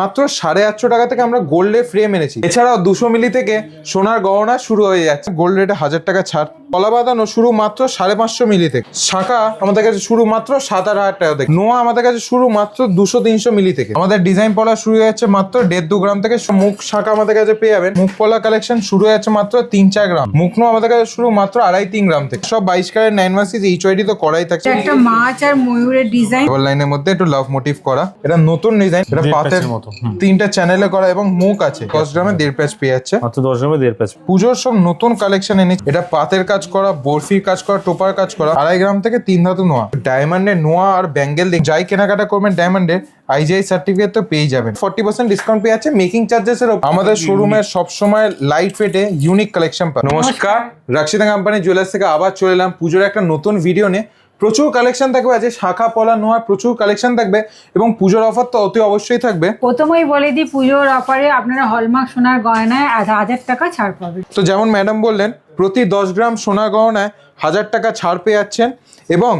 মাত্র সাড়ে আটশো টাকা থেকে আমরা গোল্ডে ফ্রেম এনেছি। এছাড়াও দুশো মিলি থেকে সোনার গহনা শুরু হয়ে যাচ্ছে। গোল্ড রেটে হাজার টাকা ছাড়। কলা বাঁধানো শুরু মাত্র সাড়ে পাঁচশো মিলি থেকে। শাখা আমাদের কাছে শুরু মাত্র সাত আট হাজার টাকা থেকে। নোয়া আমাদের কাছে শুরু মাত্র দুশো তিনশো মিলি থেকে। আমাদের ডিজাইন পলা শুরু হয়ে যাচ্ছে মাত্র দেড় দু গ্রাম থেকে। মুখ শাখা আমাদের কাছে পেয়ে যাবেন। মুখ পলা কালেকশন শুরু হয়ে যাচ্ছে মাত্র তিন চার গ্রাম। মুখ নো আমাদের কাছে শুরু মাত্র আড়াই তিন গ্রাম থেকে। সব বাইশ ক্যারেট নাইন মাসিস এইচ ওয়াইডি তো করাই থাকছে। একটা মাছ আর ময়ূরের ডিজাইন ডবল লাইনের মধ্যে একটু লাভ মোটিভ করা। এটা নতুন ডিজাইন এটা পাতের প্যাচের মতো। তিনটা চ্যানেলে করা এবং মুখ আছে। দশ গ্রামে দেড় প্যাচ পেয়ে যাচ্ছে। মাত্র দশ গ্রামে দেড় প্যাচ। পুজোর সব নতুন কালেকশন এনেছে। এটা পাতের কাজ করা বরফির কাজ করা টোপার কাজ করা। আড়াই গ্রাম থেকে তিন ধাতু নোয়া। ডায়মন্ডের নোয়া আর ব্যাঙ্গেল যাই কেনাকাটা করবেন ডায়মন্ডের আইজিআই সার্টিফিকেট তো পেয়ে যাবেন। ফর্টি পার্সেন্ট ডিসকাউন্ট পেয়ে যাচ্ছে মেকিং চার্জেস এর আমাদের শোরুমে সবসময় লাইট ওয়েটে ইউনিক কালেকশন পাবেন। নমস্কার। রাক্ষিতা কোম্পানি জুয়েলার্স থেকে আবার চলে এলাম। পুজোর একটা নতুন ভিডিও নিয়ে। প্রচুর কালেকশন থাকবে আজকে শাখা পলা নোয়ার প্রচুর কালেকশন থাকবে এবং পুজোর অফার তো অতি অবশ্যই থাকবে। প্রথমেই বলে দিই পুজোর অফারে আপনারা হলমার্ক সোনার গয়নায় হাজার টাকা ছাড় পাবেন। তো যেমন ম্যাডাম বললেন প্রতি দশ গ্রাম সোনা গয়নায় হাজার টাকা ছাড় পেয়ে যাচ্ছেন এবং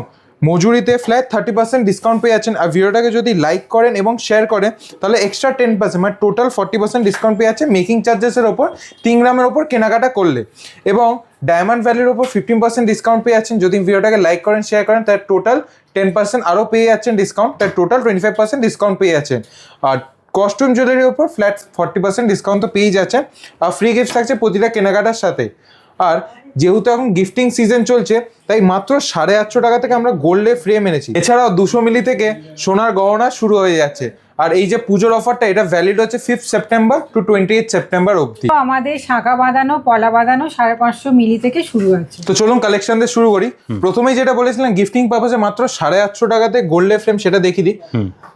মজুরিতে ফ্ল্যাট থার্টি পার্সেন্ট ডিসকাউন্ট পেয়ে যাচ্ছেন। আর ভিডিওটাকে যদি লাইক করেন এবং শেয়ার করেন, তাহলে এক্সট্রা টেন পার্সেন্ট মানে টোটাল ফর্টি পার্সেন্ট ডিসকাউন্ট পেয়ে যাচ্ছে মেকিং চার্জেসের ওপর, তিন গ্রামের ওপর কেনাকাটা করলে। এবং ডায়মন্ড ভ্যালির ওপর ফিফটিন পার্সেন্ট ডিসকাউন্ট পেয়ে যাচ্ছেন। যদি ভিডিওটাকে লাইক করেন শেয়ার করেন তার টোটাল টেন পার্সেন্ট আরও পেয়ে যাচ্ছেন ডিসকাউন্ট তার total twenty five percent discount পেয়ে যাচ্ছেন। আর কস্টিউম জুয়েলারির ওপর ফ্ল্যাট ফর্টি পার্সেন্ট ডিসকাউন্ট তো পেয়েই যাচ্ছেন। আর ফ্রি গিফট থাকছে প্রতিটা কেনাকাটার সাথে। আর যেহেতু এখন গিফটিং সিজন চলছে, তাই মাত্র সাড়ে আটশো টাকা থেকে আমরা গোল্ডে ফ্রেম এনেছি। এছাড়াও দুশো মিলি থেকে সোনার গহনা শুরু হয়ে যাচ্ছে। আর এই যে পুজোর অফারটা এটা ভ্যালিড হচ্ছে fifth September to twenty eight September অবধি আমাদের শাখা বাঁধানো পলা বাঁধানো সাড়ে পাঁচশো মিলি থেকে শুরু আছে তো চলুন কালেকশন দিয়ে শুরু করি। প্রথমেই যেটা বলেছিলাম গিফটিং পারপাসে মাত্র সাড়ে আটশো টাকাতে গোল্ডে ফ্রেম সেটা দেখিয়ে দিই।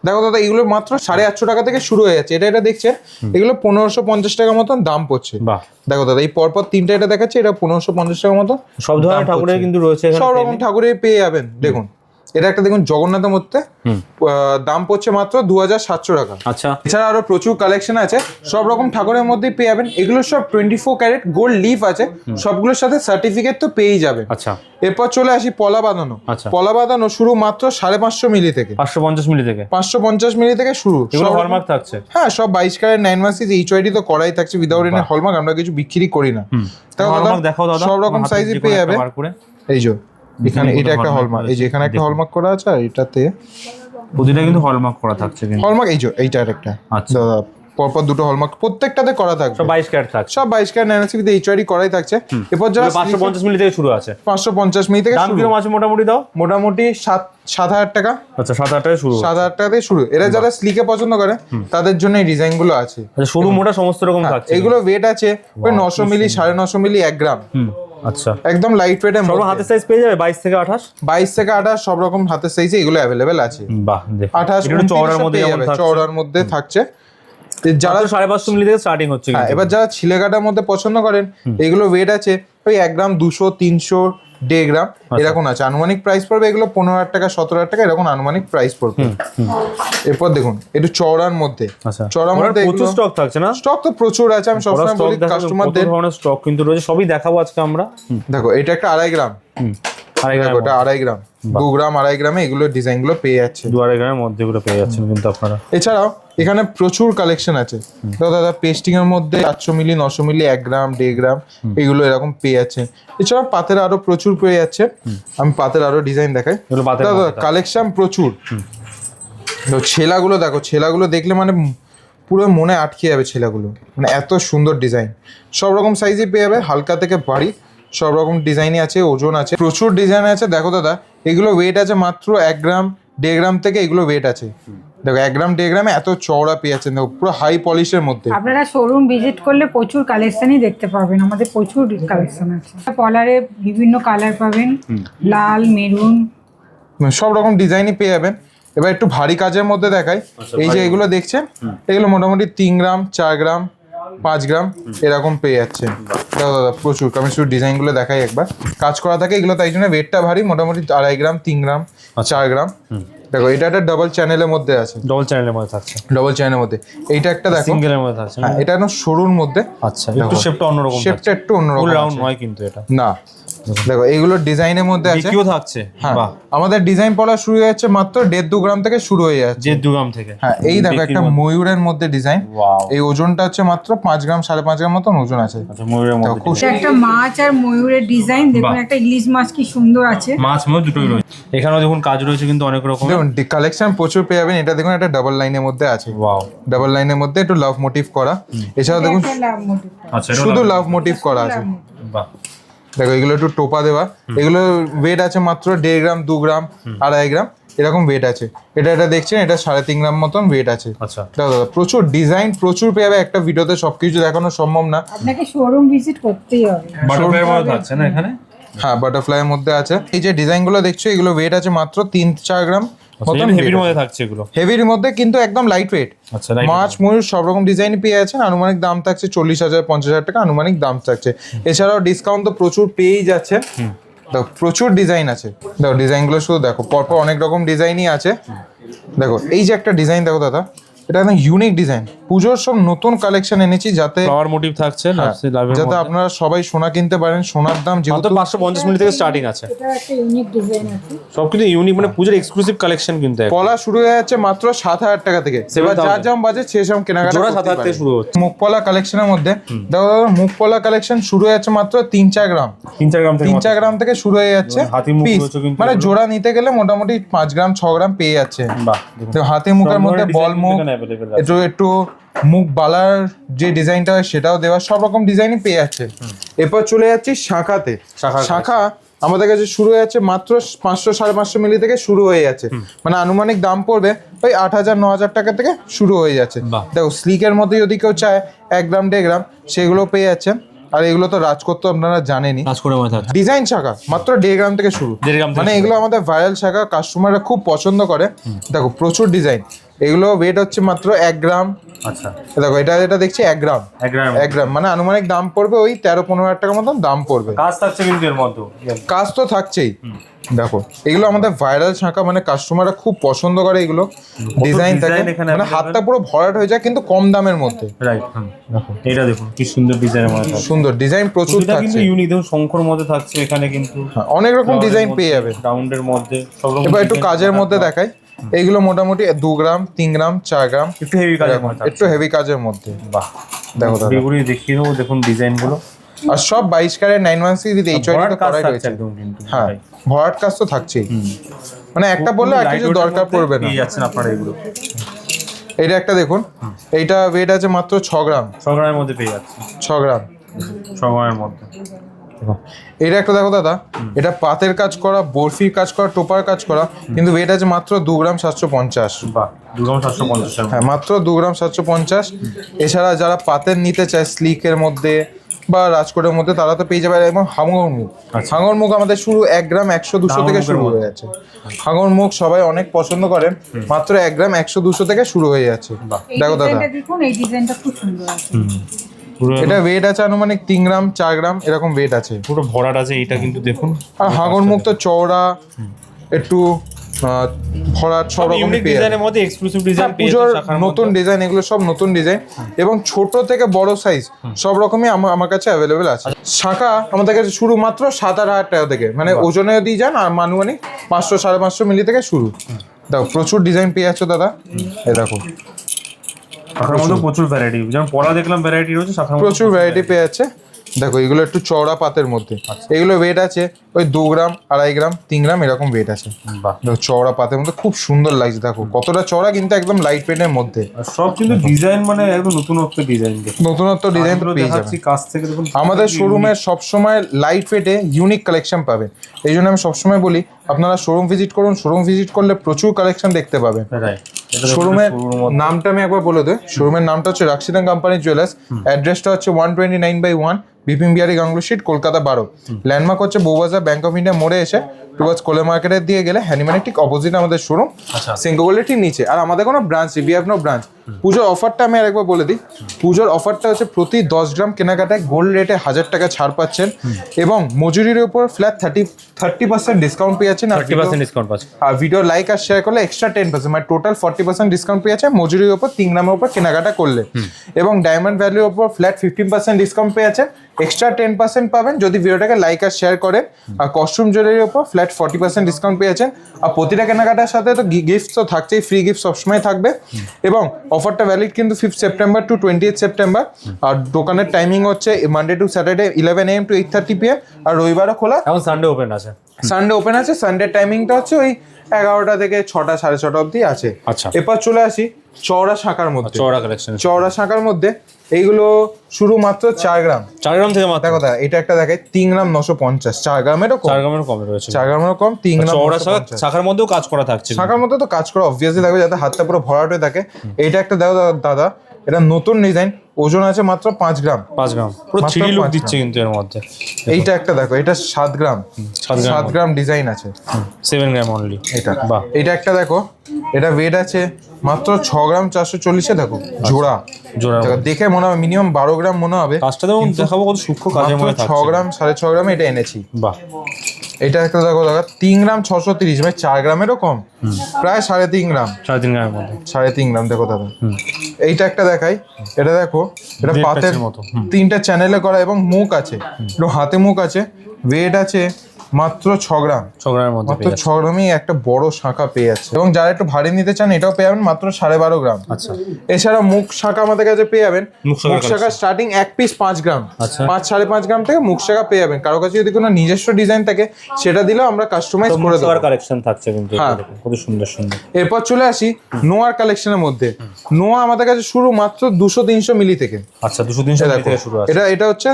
দেখো দাদা এগুলো মাত্র সাড়ে আটশো টাকা থেকে শুরু হয়ে যাচ্ছে। এটা এটা দেখছেন? এগুলো পনেরোশো পঞ্চাশ টাকা মতন দাম পড়ছে। বাহ। দেখো দাদা এই পরপর তিনটা এটা দেখাচ্ছে এটা পনেরোশো পঞ্চাশ টাকা মতো সব ধরনের ঠাকুরের কিন্তু রয়েছে এখানে সব রকম ঠাকুরের পেয়ে যাবেন দেখুন। এটা একটা দেখুন জগন্নাথের মধ্যে দাম পড়ছে মাত্র দু হাজার সাতশো টাকা। আচ্ছা। এছাড়া আরও প্রচুর কালেকশন আছে। সব রকম ঠাকুরের মধ্যেই পেয়ে যাবেন। এগুলো সব twenty four carat gold leaf আছে সবগুলোর সাথে সার্টিফিকেট তো পেয়েই যাবে আচ্ছা। এরপর চলে আসি পলা বাঁধানো আচ্ছা। পলা বাঁধানো শুরু মাত্র সাড়ে পাঁচশো মিলি থেকে। পাঁচশো পঞ্চাশ মিলি থেকে? পাঁচশো পঞ্চাশ মিলি থেকে শুরু। এগুলো হলমার্ক থাকছে? হ্যাঁ সব বাইশ ক্যারেট নাইন মাসিস এইচ ওয়াইডি তো করাই থাকছে উইদাউট এনে হলমার্ক আমরা কিছু বিক্রি করি না। সব রকম সাইজে পেয়ে যাবে এই যে। এখানে এটা একটা হলমার্ক এই যে এখানে একটা হলমার্ক করা আছে আর এটাতে প্রতিটা কিন্তু হলমার্ক করা থাকছে কিন্তু। হলমার্ক এই যে এইটা একটা আচ্ছা। দাদা পরপর দুটো হলমার্ক প্রত্যেকটাতে করা থাকবে। সব বাইশ ক্যারেট থাকছে। সব বাইশ ক্যারেট নাইন মাসিস এইচ ওয়াইডি করাই থাকছে। এরপর যারা পাঁচশো পঞ্চাশ মিলি থেকে শুরু আছে। পাঁচশো পঞ্চাশ মিলি থেকে দাম শুরু। কীরকম আছে মোটামুটি দাও? মোটামুটি সাত সাত হাজার টাকা। আচ্ছা সাত আট টাকায় শুরু সাত হাজার টাকা থেকে শুরু। এরা যারা স্লিকে পছন্দ করে তাদের জন্য এই ডিজাইনগুলো আছে। আচ্ছা সরু মোটা সমস্ত রকম থাকছে। এগুলো ওয়েট আছে ওই নশো মিলি সাড়ে নশো মিলি এক গ্রাম। হুম। আচ্ছা। একদম লাইট ওয়েট সব হাতের সাইজ পেয়ে যাবে বাইশ থেকে আঠাশ? বাইশ থেকে আঠাশ সব রকম হাতের সাইজে এগুলো অ্যাভেলেবেল আছে। বাহ দেখ আঠাশ এটা চওড়ার মধ্যে যেমন থাকছে। চওড়ার মধ্যে থাকছে। তো যারা ছিলেকাটার সাড়ে পাঁচশো মিলি থেকে স্টার্টিং হচ্ছে হ্যাঁ এবার যারা ছিলে কাটার মধ্যে পছন্দ করেন এগুলো ওয়েট আছে ওই এক গ্রাম দুশো তিনশো দেড় গ্রাম আচ্ছা। এরকম আছে। আনুমানিক প্রাইস পড়বে এগুলো পনেরো হাজার টাকা সতেরো হাজার টাকা এরকম আনুমানিক প্রাইস পড়বে। এরপর দেখুন একটু চড়ার মধ্যে। আচ্ছা। চওড়ার মধ্যে প্রচুর স্টক থাকছে না? স্টক তো প্রচুর আছে আমি সবসময় বলি কাস্টমারদের ধরনের স্টক কিন্তু রয়েছে সবই দেখাবো আজকে আমরা। দেখো এটা একটা আড়াই গ্রাম। আড়াই গ্রাম। দু গ্রাম আড়াই গ্রামে এগুলো ডিজাইনগুলো পেয়ে যাচ্ছে দু আড়াই গ্রামের মধ্যে এগুলো পেয়ে যাচ্ছেন কিন্তু আপনারা। এছাড়াও এখানে প্রচুর কালেকশন আছে। তো দাদা পেস্টিং এর মধ্যে চারশো মিলি নশো মিলি এক গ্রাম দেড় গ্রাম এগুলো এরকম পেয়ে যাচ্ছে এছাড়াও পাতের আরও প্রচুর পেয়ে যাচ্ছে আমি পাতের আরও ডিজাইন দেখাই। দাদা কালেকশন প্রচুর। তো ছেলাগুলো দেখো ছেলাগুলো দেখলে মানে পুরো মনে আটকে যাবে ছেলাগুলো। মানে এত সুন্দর ডিজাইন সব রকম সাইজে পেয়ে যাবে হালকা থেকে ভারী। সব রকম ডিজাইনই আছে ওজন আছে প্রচুর ডিজাইন আছে। দেখো দাদা এগুলো ওয়েট আছে মাত্র এক গ্রাম দেড় গ্রাম থেকে এগুলো ওয়েট আছে। দেখো এক গ্রাম দেড় গ্রামে এত চওড়া পেয়ে যাচ্ছেন দেখো পুরো হাই পলিশের মধ্যে। আপনারা শোরুম ভিজিট করলে প্রচুর কালেকশনই দেখতে পাবেন আমাদের প্রচুর কালেকশন আছে। পলারে বিভিন্ন কালার পাবেন লাল মেরুন মানে সব রকম ডিজাইনই পেয়ে যাবেন। এবার একটু ভারী কাজের মধ্যে দেখাই। এই যে এগুলো দেখছেন? এগুলো মোটামুটি তিন গ্রাম চার গ্রাম পাঁচ গ্রাম এরকম পেয়ে যাচ্ছে দাদা দাদা প্রচুর। আমি শুধু ডিজাইনগুলো দেখাই একবার। কাজ করা থাকে এগুলো তাই জন্য ওয়েটটা ভারী মোটামুটি আড়াই গ্রাম তিন গ্রাম চার গ্রাম। দেখো এটা একটা ডবল চ্যানেলের মধ্যে আছে। ডবল চ্যানেলের মধ্যে থাকছে। ডাবল চ্যানেলের মধ্যে। এইটা একটা দেখো। সিঙ্গেলের মধ্যে থাকছে হ্যাঁ এটা একদম সরুর মধ্যে। আচ্ছা একটু শেপটা অন্যরকম শেপটা একটু অন্যরকম ফুল রাউন্ড হয় নয় কিন্তু এটা। না। দেখো এইগুলো ডিজাইনের মধ্যে আছে। বিকিও থাকছে। হ্যাঁ বাহ। আমাদের ডিজাইন পড়া শুরু হয়ে যাচ্ছে মাত্র দেড় দু গ্রাম থেকে শুরু হয়ে যাচ্ছে। যে দুগাম থেকে। হ্যাঁ এই দেখো একটা ময়ূরের মধ্যে ডিজাইন। ওয়াও এই ওজনটা হচ্ছে মাত্র পাঁচ গ্রাম সাড়ে পাঁচ গ্রাম মতন ওজন আছে। আচ্ছা ময়ূরের দেখো মধ্যে খুব একটা মাছ আর ময়ূরের ডিজাইন। দেখুন একটা ইলিশ মাছ কি সুন্দর আছে। মাছ ময়ূর দুটোই রয়েছে। এখানেও দেখুন কাজ রয়েছে কিন্তু অনেক রকম দেখুন কালেকশন প্রচুর পেয়ে যাবেন। এটা দেখুন একটা ডাবল লাইনের মধ্যে আছে। ওয়াও ডাবল লাইনের মধ্যে একটু লাভ মোটিভ করা। এছাড়াও দেখুন আচ্ছা এটা শুধু লাভ মোটিভ করা আছে। বাহ। দেখো এগুলো একটু টোপা দেওয়া। এগুলো ওয়েট আছে মাত্র দেড় গ্রাম দু গ্রাম আড়াই গ্রাম এরকম ওয়েট আছে। এটা এটা দেখছেন এটা সাড়ে তিন গ্রাম মতন ওয়েট আছে। আচ্ছা। দাদা প্রচুর ডিজাইন প্রচুর পেয়ে যাবে একটা ভিডিওতে সবকিছু দেখানো সম্ভব না। আপনাকে শোরুম ভিজিট করতেই হবে। আছে না এখানে? হ্যাঁ বাটারফ্লাই এর মধ্যে আছে। এই যে ডিজাইনগুলো দেখছ এগুলো ওয়েট আছে মাত্র তিন চার গ্রাম। হেভির মধ্যে থাকছে এগুলো? হেভির মধ্যে কিন্তু একদম লাইট ওয়েট আচ্ছা মাছ ময়ূর সব রকম ডিজাইন পেয়ে আনুমানিক দাম থাকছে চল্লিশ হাজার পঞ্চাশ হাজার টাকা। আনুমানিক দাম থাকছে। এছাড়াও ডিসকাউন্ট তো প্রচুর পেয়েই যাচ্ছে। দেখো প্রচুর ডিজাইন আছে। দেখো ডিজাইনগুলো শুধু দেখো পরপর অনেক রকম ডিজাইনই আছে। দেখো এই যে একটা ডিজাইন দেখো দাদা এটা একদম ইউনিক ডিজাইন পুজোর সব নতুন কালেকশন এনেছি যাতে ফ্লাওয়ার মোটিভ থাকছে হ্যাঁ, যাতে আপনারা সবাই সোনা কিনতে পারেন সোনার দাম যেহেতু পাঁচশো পঞ্চাশ মিনিট থেকে স্টার্টিং আছে। এটা একটা ইউনিক সব কিন্তু ইউনিক মানে পুজোর এক্সক্লুসিভ কালেকশন কিন্তু। পলা শুরু হয়ে যাচ্ছে মাত্র সাত হাজার টাকা থেকে। এবার যার যেমন বাজে সে সেরকম কেনাকাটা সাত হাজার থেকে। শুরু হচ্ছে। মুখপলা কালেকশনের মধ্যে। দেখো মুখপলা কালেকশন শুরু হয়ে যাচ্ছে মাত্র তিন চার গ্রাম। তিন চার গ্রাম তিন চার গ্রাম থেকে শুরু হয়ে যাচ্ছে মানে জোড়া নিতে গেলে মোটামুটি পাঁচ গ্রাম ছ গ্রাম পেয়ে যাচ্ছে। বাহ দেখুন। তো হাতি মুখের মধ্যে বল মুখ একটু একটু মুখ বালার যে ডিজাইনটা হয় সেটাও দেওয়া সব রকম ডিজাইনই পেয়ে যাচ্ছে। এরপর চলে যাচ্ছি শাখাতে। শাখা আমাদের কাছে শুরু হয়ে যাচ্ছে মাত্র পাঁচশো সাড়ে পাঁচশো মিলি থেকে শুরু হয়ে যাচ্ছে। মানে আনুমানিক দাম পড়বে ওই আট হাজার ন হাজার টাকা থেকে শুরু হয়ে যাচ্ছে। দেখো স্লিকের মধ্যে যদি কেউ চায় এক গ্রাম দেড় গ্রাম সেগুলো পেয়ে যাচ্ছেন আর এগুলো তো রাজকোট তো আপনারা থাকছে ডিজাইন শাখা মাত্র দেড় গ্রাম থেকে শুরু। মানে এগুলো আমাদের ভাইরাল শাখা কাস্টমাররা খুব পছন্দ করে। দেখো প্রচুর ডিজাইন। এগুলো ওয়েট হচ্ছে মাত্র এক গ্রাম। আচ্ছা। দেখো এটা যেটা দেখছি এক গ্রাম। এক গ্রাম। মানে আনুমানিক দাম পড়বে ওই তেরো পনেরো হাজার টাকার মতন দাম পড়বে। কাজ থাকছে কিন্তু এর মধ্যে। কাজ তো থাকছেই। দেখো এগুলো আমাদের ভাইরাল শাঁখা মানে কাস্টমাররা খুব পছন্দ করে এগুলো। ডিজাইন থাকে। মানে হাতটা পুরো ভরাট হয়ে যায় কিন্তু কম দামের মধ্যে। রাইট এটা দেখুন কি সুন্দর ডিজাইনের মধ্যে সুন্দর ডিজাইন প্রচুর কিন্তু থাকছে। ইউনিক দেখুন শঙ্কর মধ্যে থাকছে এখানে কিন্তু। হ্যাঁ, অনেক রকম ডিজাইন পেয়ে যাবে। রাউন্ডের মধ্যে এবার একটু কাজের মধ্যে দেখাই। এইগুলো মোটামুটি দু গ্রাম তিন গ্রাম চার গ্রাম। একটু হেভি কাজের মধ্যে একটু হেভি কাজের মধ্যে। বাহ। দেখো দাদা। দেখিয়ে দেবো দেখুন আর সব বাইশ ক্যারেট নাইন ওয়ান সিক্স তো কাজ করাই রয়েছে। হ্যাঁ ভরাট কাজ তো থাকছেই। মানে একটা বললে আর কিছু দরকার পড়বে না। যাচ্ছেন আপনারা এগুলো। এটা একটা দেখুন। এইটা ওয়েট আছে মাত্র ছ গ্রাম। ছ গ্রামের মধ্যে পেয়ে যাচ্ছেন। ছ গ্রাম। ছ গ্রামের মধ্যে। এটা একটা দেখো দাদা এটা পাতের কাজ করা বরফির কাজ করা টোপার কাজ করা কিন্তু ওয়েট আছে মাত্র দু গ্রাম সাতশো পঞ্চাশ। পঞ্চাশের হ্যাঁ। মাত্র দু গ্রাম সাতশো পঞ্চাশ। এছাড়া যারা পাতের নিতে চায় স্লিকের মধ্যে বা রাজকোটের মধ্যে তারা তো পেয়ে যাবে এবং হাঙর মুখ। আচ্ছা। হাঙর মুখ আমাদের শুরু এক গ্রাম একশো দুশো থেকে শুরু হয়ে যাচ্ছে। হাঙর মুখ সবাই অনেক পছন্দ করেন মাত্র এক গ্রাম একশো দুশো থেকে শুরু হয়ে যাচ্ছে। দেখো দাদা। দেখুন এই ডিজাইনটা খুব সুন্দর আছে। পুরো এটা ওয়েট আছে আনুমানিক তিন গ্রাম চার গ্রাম এরকম ওয়েট আছে। পুরো ভরাট আছে এটা কিন্তু দেখুন। আর হাঙর মুখ তো চওড়া একটু ভরাট সব রকম ডিজাইনের মধ্যে এক্সক্লুসিভ ডিজাইন হ্যাঁ, পুজোর নতুন ডিজাইন এগুলো সব নতুন ডিজাইন এবং ছোট থেকে বড় সাইজ সব রকমই আমার কাছে অ্যাভেলেবেল আছে। শাখা আমাদের কাছে শুরু মাত্র সাত আট হাজার টাকা থেকে। মানে ওজনে যদি যান আর মানুমানি পাঁচশো সাড়ে পাঁচশো মিলি থেকে শুরু। দেখো প্রচুর ডিজাইন পেয়ে যাচ্ছ দাদা। এই দেখো। শাখার মধ্যে প্রচুর ভ্যারাইটি যেমন পড়া দেখলাম ভ্যারাইটি রয়েছে শাখার প্রচুর ভ্যারাইটি পেয়ে যাচ্ছে। দেখো এগুলো একটু চওড়া পাতের মধ্যে। এগুলো ওয়েট আছে ওই দু গ্রাম আড়াই গ্রাম তিন গ্রাম এরকম ওয়েট আছে। দেখো চওড়া পাতের মধ্যে খুব সুন্দর লাগছে। দেখো কতটা চওড়া কিন্তু একদম লাইট পেনের মধ্যে। সব কিন্তু ডিজাইন মানে একদম নতুনত্ব ডিজাইন নতুনত্ব ডিজাইন পেয়ে যাবেন কাছ থেকে দেখুন আমাদের শোরুমে সবসময় লাইট ওয়েটে ইউনিক কালেকশন পাবে। এই জন্য আমি সবসময় বলি আপনারা শোরুম ভিজিট করুন শোরুম ভিজিট করলে প্রচুর কালেকশন দেখতে পাবেন। শোরুমের নামটা আমি একবার বলে দেয় শোরুমের নামটা হচ্ছে রাক্সিদান কোম্পানি জুয়েলার্স অ্যাড্রেসটা হচ্ছে one twenty nine by one Bipin Bihari Ganguly street Kolkata বারো ল্যান্ডমার্ক হচ্ছে বৌবাজার ব্যাংক অফ ইন্ডিয়া মোড়ে এসে টুয়ার্স কোলে মার্কেটের দিয়ে গেলে হ্যানিম্যানের ঠিক অপোজিট আমাদের শোরুম আচ্ছা। সিঙ্গোগোলের ঠিক নিচে। আর আমাদের কোনো ব্রাঞ্চ হ্যাভ নো ব্রাঞ্চ পুজোর অফারটা আমি আরেকবার বলে দিই। পুজোর অফারটা হচ্ছে প্রতি দশ গ্রাম কেনাকাটায় গোল্ড রেটে হাজার টাকা ছাড় পাচ্ছেন। এবং মজুরির উপর flat thirty thirty percent discount পেয়ে থার্টি পার্সেন্ট ডিসকাউন্ট পাচ্ছে আর ভিডিও লাইক আর শেয়ার করলে এক্সট্রা টেন পার্সেন্ট মানে টোটাল ফর্টি পার্সেন্ট ডিসকাউন্ট পেয়ে যাচ্ছে মজুরির উপর তিন গ্রামের উপর কেনাকাটা করলে। এবং ডায়মন্ড ভ্যালির উপর ফ্ল্যাট ফিফটিন পার্সেন্ট ডিসকাউন্ট পেয়ে যাচ্ছে এক্সট্রা টেন পার্সেন্ট পাবেন যদি ভিডিওটাকে লাইক আর শেয়ার করেন। আর কস্টিউম জুয়েলারির উপর ফ্ল্যাট ফর্টি পার্সেন্ট ডিসকাউন্ট পেয়ে যাচ্ছেন। আর প্রতিটা কেনাকাটার সাথে তো গিফট তো থাকছেই ফ্রি গিফট সবসময় থাকবে। এবং অফারটা ভ্যালিড কিন্তু fifth September to twenty September আর দোকানের টাইমিং হচ্ছে Monday to Saturday eleven AM to eight thirty PM আর রবিবারও খোলা। এখন সানডে ওপেন আছে। সানডে ওপেন আছে সানডে টাইমিংটা হচ্ছে ওই এগারোটা থেকে ছটা সাড়ে ছটা অবধি আছে। আচ্ছা। এরপর চলে আসি চওড়া শাখার মধ্যে। চওড়া কালেকশন চওড়া শাখার মধ্যে এইগুলো শুরু মাত্র চার গ্রাম। চার গ্রাম থেকে মাত্র? দেখো দেখা এটা একটা দেখে তিন গ্রাম নশো পঞ্চাশ। চার গ্রামেরও কম। চার গ্রামের কম রয়েছে। চার গ্রামেরও কম তিন গ্রাম চওড়া শাখার মধ্যেও কাজ করা থাকছে। শাখার মধ্যে তো কাজ করা অবভিয়াসলি থাকবে যাতে হাতটা পুরো ভরাট হয়ে থাকে। এইটা একটা দেখো দাদা এটা নতুন ডিজাইন ওজন আছে মাত্র পাঁচ গ্রাম। পাঁচ গ্রাম। পুরো থ্রি লুক দিচ্ছে কিন্তু এর মধ্যে। এইটা একটা দেখো এটা সাত গ্রাম। সাত গ্রাম ডিজাইন আছে। সেভেন গ্রাম অনলি এটা। বাহ। এটা একটা দেখো এটা ওয়েট আছে মাত্র ছ গ্রাম চারশো চল্লিশে দেখো জোড়া। জোড়া দেখে মনে হবে মিনিমাম বারো গ্রাম মনে হবে। কাজটা দেখাবো কত সূক্ষ্ম কাজের মধ্যে ছ গ্রাম সাড়ে ছ গ্রামে এটা এনেছি। বাহ। এটা একটা দেখো দাদা তিন গ্রাম ছশো তিরিশ মানে চার গ্রামেরও কম। প্রায় সাড়ে তিন গ্রাম। সাড়ে তিন গ্রামের মধ্যে। সাড়ে তিন গ্রাম দেখো দাদা। এইটা একটা দেখাই। এটা দেখো এটা পাতের মতো। তিনটা চ্যানেলে করা এবং মুখ আছে। হাতে মুখ আছে। ওয়েট আছে। মাত্র ছ গ্রাম। ছ গ্রামের মধ্যে মাত্র ছ গ্রামই একটা বড় শাখা পেয়ে যাচ্ছে। এবং যারা একটু ভারী নিতে চান এটাও পেয়ে যাবেন মাত্র সাড়ে বারো গ্রাম। আচ্ছা। এছাড়া মুখ শাখা আমাদের কাছে পেয়ে যাবেন। মুখ শাখা স্টার্টিং এক পিস পাঁচ গ্রাম। আচ্ছা। পাঁচ সাড়ে পাঁচ গ্রাম থেকে মুখ শাখা পেয়ে যাবেন। কারও কাছে যদি কোনো নিজস্ব ডিজাইন থাকে সেটা দিলেও আমরা কাস্টমাইজ করে দেবো। কালেকশন থাকছে কিন্তু হ্যাঁ। কত সুন্দর সুন্দর। এরপর চলে আসি নোয়ার কালেকশনের মধ্যে। নোয়া আমাদের কাছে শুরু মাত্র দুশো তিনশো মিলি থেকে। আচ্ছা দুশো তিনশো মিলি থেকে শুরু আছে। এটা এটা হচ্ছে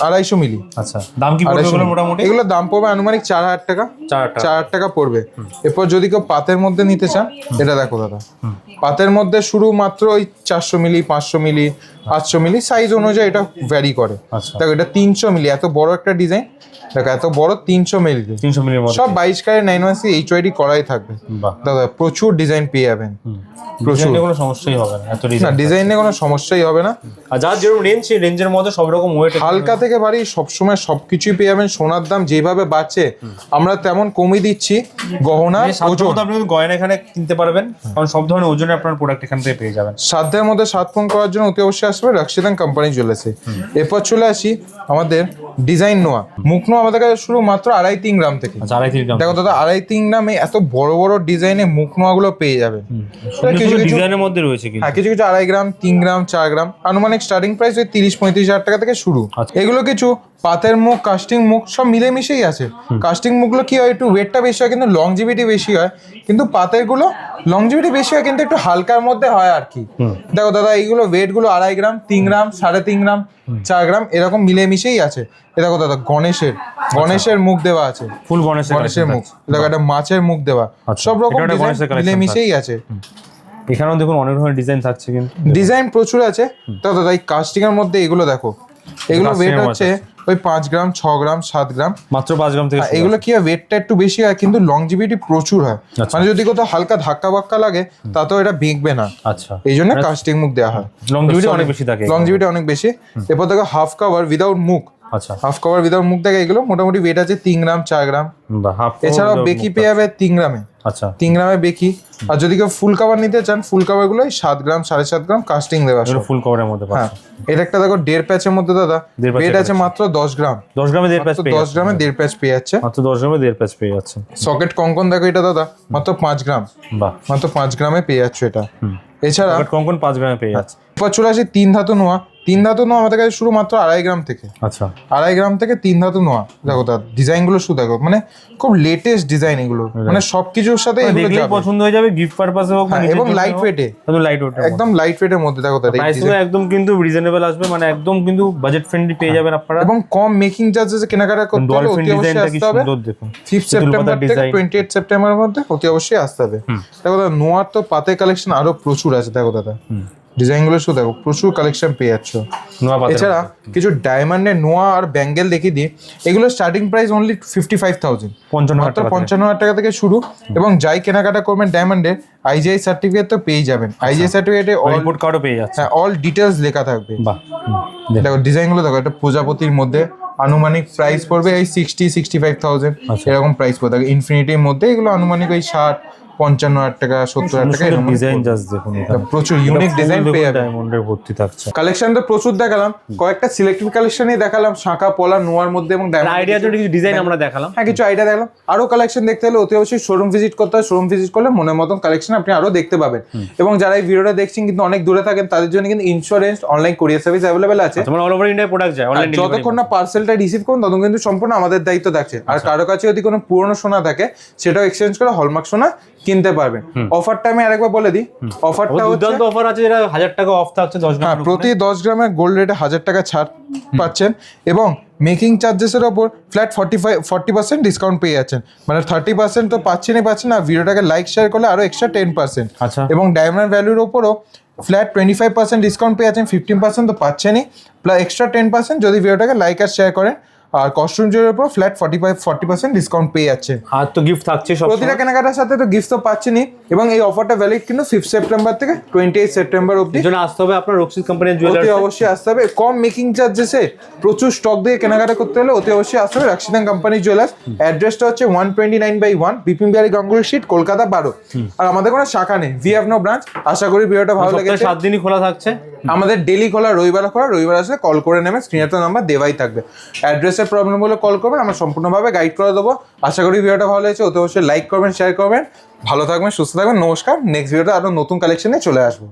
আড়াইশো মিলি। আচ্ছা। দাম কি পড়বে আড়াইশো এগুলো মোটামুটি? দাম পড়বে আনুমানিক চার হাজার টাকা চার হাজার টাকা। পড়বে। এরপর যদি কেউ পাতের মধ্যে নিতে চান এটা দেখো দাদা। পাতের মধ্যে শুরু মাত্র ওই চারশো মিলি পাঁচশো মিলি আটশো মিলি সাইজ অনুযায়ী এটা ভ্যারি করে। আচ্ছা। দেখো এটা তিনশো মিলি এত বড় একটা ডিজাইন দেখো এত বড় তিনশো মিলি তিনশো মিলির মধ্যে। সব বাইশ কারের নাইন ওয়ান সি এইচ ওয়াইডি করাই থাকবে। দাদা প্রচুর ডিজাইন পেয়ে যাবেন। প্রচুর। কোনো সমস্যাই হবে না এত ডিজাইন ডিজাইনে কোনো সমস্যাই হবে না। আর যার যেরকম রেঞ্জ সেই রেঞ্জের মধ্যে সব রকম ওয়েট হালকা থেকে ভারী সবসময় সবকিছুই পেয়ে যাবেন। সোনার দাম যেভাবে বাড়ছে আমরা তেমন কমই দিচ্ছি গহনা ওজন। আপনি গয়না এখানে কিনতে পারবেন কারণ সব ধরনের ওজনে আপনার প্রোডাক্ট এখান থেকে পেয়ে যাবেন। সাধ্যের মধ্যে সাত ফোন করার জন্য অতি অবশ্যই আসবে রাক্সিদান কোম্পানি চলেছে এরপর চলে আসি আমাদের ডিজাইন নোয়া। মুখ নোয়া আমাদের কাছে শুরু মাত্র আড়াই তিন গ্রাম থেকে। আচ্ছা আড়াই তিন গ্রাম দেখো দাদা আড়াই তিন গ্রামে এত বড় বড় ডিজাইনে মুখ নোয়া গুলো পেয়ে যাবেন সুন্দর কিছু কিছু ডিজাইনের মধ্যে রয়েছে হ্যাঁ কিছু কিছু আড়াই গ্রাম তিন গ্রাম চার গ্রাম। আনুমানিক স্টার্টিং প্রাইস ওই তিরিশ পঁয়ত্রিশ হাজার টাকা থেকে শুরু। আচ্ছা। এগুলো কিছু পাতের মুখ কাস্টিং মুখ সব মিলেমিশেই আছে। কাস্টিং মুখগুলো কি হয় একটু ওয়েটটা বেশি হয় কিন্তু লংজিভিটি বেশি হয়। কিন্তু পাতেরগুলো লংজিভিটি বেশি হয় কিন্তু একটু হালকার মধ্যে হয় আর কি। দেখো দাদা এইগুলো ওয়েটগুলো আড়াই গ্রাম তিন গ্রাম সাড়ে তিন গ্রাম চার গ্রাম এরকম মিলেমিশেই আছে। এ দেখো দাদা গণেশের গণেশের মুখ দেওয়া আছে। ফুল গণেশের গণেশের মুখ। দেখো একটা মাছের মুখ দেওয়া। আচ্ছা, সব রকম মিলেমিশেই আছে। এখানেও দেখুন অনেক ধরনের ডিজাইন থাকছে কিন্তু। ডিজাইন প্রচুর আছে। তো দাদা এই কাস্টিং এর মধ্যে এগুলো দেখো। এগুলো ওয়েট হচ্ছে ওই পাঁচ গ্রাম ছ গ্রাম সাত গ্রাম। মাত্র পাঁচ গ্রাম থেকে এগুলো কি হয়? ওয়েটটা একটু বেশি হয় কিন্তু লংজিভিটি প্রচুর হয়। আচ্ছা। মানে যদি কোথাও হালকা ধাক্কা বাক্কা লাগে তাতেও এটা বেঁকবে না। আচ্ছা। এই জন্য কাস্টিং মুখ দেওয়া হয়। লংজিভিটি অনেক বেশি থাকে লংজিভিটি অনেক বেশি। এরপর দেখো হাফ কাভার উইদাউট মুখ। আচ্ছা। হাফ কভার উইদাউট মুখ দেখে এগুলো মোটামুটি ওয়েট আছে তিন গ্রাম চার গ্রাম। হাফ এছাড়াও বেকি পেয়ে যাবে তিন গ্রামে। আচ্ছা। তিন গ্রামে বেকি। আর যদি কেউ ফুল কভার নিতে চান ফুল কভারগুলো সাত গ্রাম সাড়ে সাত গ্রাম কাস্টিং দেওয়া ফুল কভারের মধ্যে হ্যাঁ। এটা একটা দেখো দেড় প্যাচের মধ্যে দাদা ওয়েট আছে মাত্র দশ গ্রাম। দশ গ্রামে দেড় প্যাচ দশ গ্রামে দেড় প্যাচ পেয়ে যাচ্ছে। মাত্র দশ গ্রামে দেড় প্যাচ পেয়ে যাচ্ছেন। সকেট কঙ্কন দেখো এটা দাদা মাত্র পাঁচ গ্রাম। মাত্র পাঁচ গ্রামে পেয়ে যাচ্ছে এটা। এছাড়া কঙ্কন পাঁচ গ্রামে পেয়ে যাচ্ছে। এরপর চলে আসি তিন ধাতু নোয়া। তিন ধাতু নোয়া আমাদের কাছে শুরু মাত্র আড়াই গ্রাম থেকে। আচ্ছা। আড়াই গ্রাম থেকে তিন ধাতু নোয়া। দেখো তার ডিজাইনগুলো শুধু দেখো মানে খুব লেটেস্ট ডিজাইন এগুলো। মানে সবকিছুর সাথে এগুলো পছন্দ হয়ে যাবে গিফট পারপাসে হোক হ্যাঁ, এবং লাইট। ওয়েটে একদম লাইট ওয়েট একদম লাইট ওয়েটের মধ্যে দেখো তার। একদম কিন্তু রিজনেবল আসবে মানে একদম কিন্তু বাজেট ফ্রেন্ডলি পেয়ে যাবেন আপনারা। এবং কম মেকিং চার্জেস কেনাকাটা করতে হলে অতি অবশ্যই আসতে হবে। সুন্দর দেখুন। ফিফথ সেপ্টেম্বর থেকে design। টোয়েন্টি এইট সেপ্টেম্বরের মধ্যে অতি অবশ্যই আসতে হবে। দেখো দাদা নোয়ার তো পাতে কালেকশন আরও প্রচুর আছে দেখো দাদা। ডিজাইনগুলো শুধু দেখো প্রচুর কালেকশন পেয়ে যাচ্ছ। এছাড়া কিছু ডায়মন্ডের নোয়া আর ব্যাঙ্গেল দেখিয়ে দিই এগুলো starting price only fifty five thousand পঞ্চান্ন হাজার টাকা থেকে। পঞ্চান্ন হাজার টাকা থেকে শুরু এবং যাই কেনাকাটা করবেন ডায়মন্ডের আইজিআই সার্টিফিকেট তো পেয়ে যাবেন। আইজিআই সার্টিফিকেটে অল রিপোর্ট কার্ডও পেয়ে যাচ্ছে হ্যাঁ অল ডিটেলস লেখা থাকবে। দেখো। ডিজাইনগুলো দেখো একটা প্রজাপতির মধ্যে আনুমানিক প্রাইস পড়বে এই সিক্সটি সিক্সটি ফাইভ থাউজেন্ড এরকম প্রাইস পড়ে। থাকে ইনফিনিটির মধ্যে এগুলো আনুমানিক ওই ষাট পঞ্চান্ন হাজার টাকা সত্তর হাজার টাকা ডিজাইন জাস্ট দেখুন প্রচুর ইউনিক ডিজাইন পেয়ে যাবে ডায়মন্ডের ভর্তি থাকছে। কালেকশন তো প্রচুর দেখালাম। কয়েকটা সিলেক্টেড কালেকশনই দেখালাম শাঁখা পলা নোয়ার মধ্যে এবং আইডিয়া জন্য কিছু ডিজাইন আমরা দেখালাম। হ্যাঁ কিছু আইডিয়া দেখলাম। আরও কালেকশন দেখতে হলে অতি অবশ্যই শোরুম ভিজিট করতে হয়। শোরুম ভিজিট করলে মনের মতন কালেকশন আপনি আরও দেখতে পাবেন। এবং যারা এই ভিডিওটা দেখছেন কিন্তু অনেক দূরে থাকেন তাদের জন্য কিন্তু insurance online courier service available আছে। তোমার অল ওভার ইন্ডিয়া প্রোডাক্ট যায় অনলাইন যতক্ষণ না পার্সেলটা রিসিভ করুন ততক্ষণ কিন্তু সম্পূর্ণ আমাদের দায়িত্ব থাকছে। আর কারও কাছে যদি কোনো পুরনো সোনা থাকে সেটাও এক্সচেঞ্জ করে হলমার্ক সোনা কিনতে পারবেন। অফারটা আমি আরেকবার বলে দিই। অফারটা দুর্দান্ত অফার আছে যেটা হাজার টাকা অফ থাকছে দশ হ্যাঁ গ্রাম প্রতি দশ গ্রামে গোল্ড রেটে হাজার টাকা ছাড় পাচ্ছেন এবং মেকিং চার্জেসের ওপর flat forty five forty percent discount পেয়ে যাচ্ছেন। মানে থার্টি পার্সেন্ট তো পাচ্ছেনই পাচ্ছেন আর ভিডিওটাকে লাইক শেয়ার করলে আরও এক্সট্রা টেন পার্সেন্ট আচ্ছা। এবং ডায়মন্ড ভ্যালুর ওপরও flat twenty five percent discount পেয়ে যাচ্ছেন ফিফটিন পার্সেন্ট তো পাচ্ছেনই। প্লাস এক্সট্রা টেন পার্সেন্ট যদি ভিডিওটাকে লাইক আর শেয়ার করেন আর কস্টিউম জুয়েলের উপর flat forty five forty percent discount পেয়ে যাচ্ছে। আর তো গিফট থাকছে সব প্রতিটা কেনাকাটার সাথে তো গিফট তো পাচ্ছেনই। এবং এই অফারটা ভ্যালিড কিন্তু ফিফথ সেপ্টেম্বর থেকে টোয়েন্টি এইট সেপ্টেম্বর অবধি। এর জন্য আসতে হবে আপনার রক্সিস কোম্পানির অতি জুয়েলার্স অবশ্যই আসতে হবে। কম মেকিং চার্জেসে প্রচুর স্টক দিয়ে কেনাকাটা করতে হলে অতি অবশ্যই আসতে হবে রাক্সিদান কোম্পানি জুয়েলার্স অ্যাড্রেসটা হচ্ছে one twenty nine by one Bipin Bihari Ganguly street Kolkata বারো আর আমাদের কোনো শাখা নেই। ভি হ্যাভ নো ব্রাঞ্চ আশা করি ভিডিওটা ভালো লেগেছে। সাত দিনই খোলা থাকছে। আমাদের ডেলি খোলা রবিবার খোলা। রবিবার আসলে কল করে নেবেন। স্ক্রিনে তো নাম্বার দেওয়াই থাকবে। অ্যাড্রেসের প্রবলেম হলে কল করবেন, আমরা সম্পূর্ণভাবে গাইড করে দেবো। আশা করি ভিডিওটা ভালো হয়েছে অতি অবশ্যই লাইক করবেন শেয়ার করবেন। ভালো থাকবেন, সুস্থ থাকবেন, নমস্কার। নেক্সট ভিডিওটা আরও নতুন কালেকশনে চলে আসব।